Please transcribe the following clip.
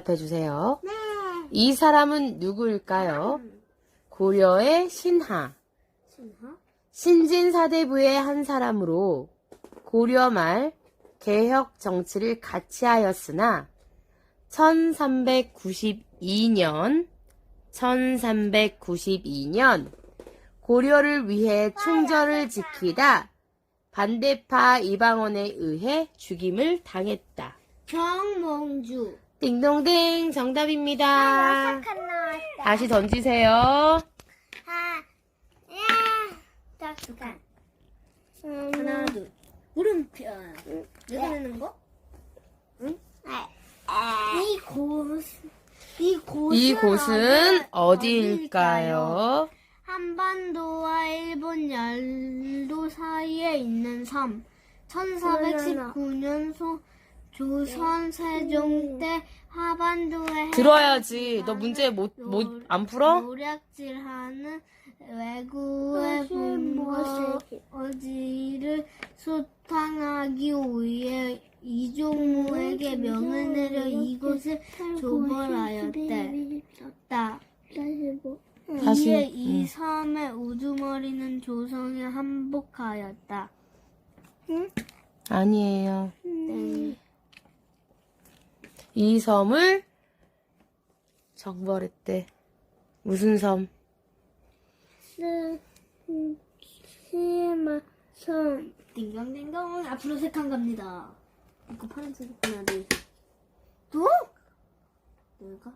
대답해 주세요. 네. 이 사람은 누구일까요? 고려의 신하, 신하? 신진사대부의 한 사람으로 고려 말 개혁 정치를 같이 하였으나 1392년 1392년 고려를 위해 충절을 지키다 반대파 이방원에 의해 죽임을 당했다. 정몽주. 띵동댕 정답입니다. 나왔다. 다시 던지세요. 하, 야, 두 칸. 하나, 둘. 물음표. 내가 내는 거? 응? 이 곳, 이 곳은, 이 곳은 어디일까요? 어디일까요? 한반도와 일본 열도 사이에 있는 섬. 1419년 소, 조선 세종 때 하반도에 들어야지. 너 문제 못, 못, 안 풀어? 노략질하는 외구의 본거지를 소탕하기 위해 이종무에게 명을 내려 이곳을 조벌하였다. 다시, 이에 이 응. 섬의 우두머리는 조선에 항복하였다. 아니에요. 네. 이 섬을 정벌했대. 무슨 섬? 스마 섬 딩동딩동 앞으로 세칸 갑니다. 이거 파란색 하나 둘 셋. 또? 내가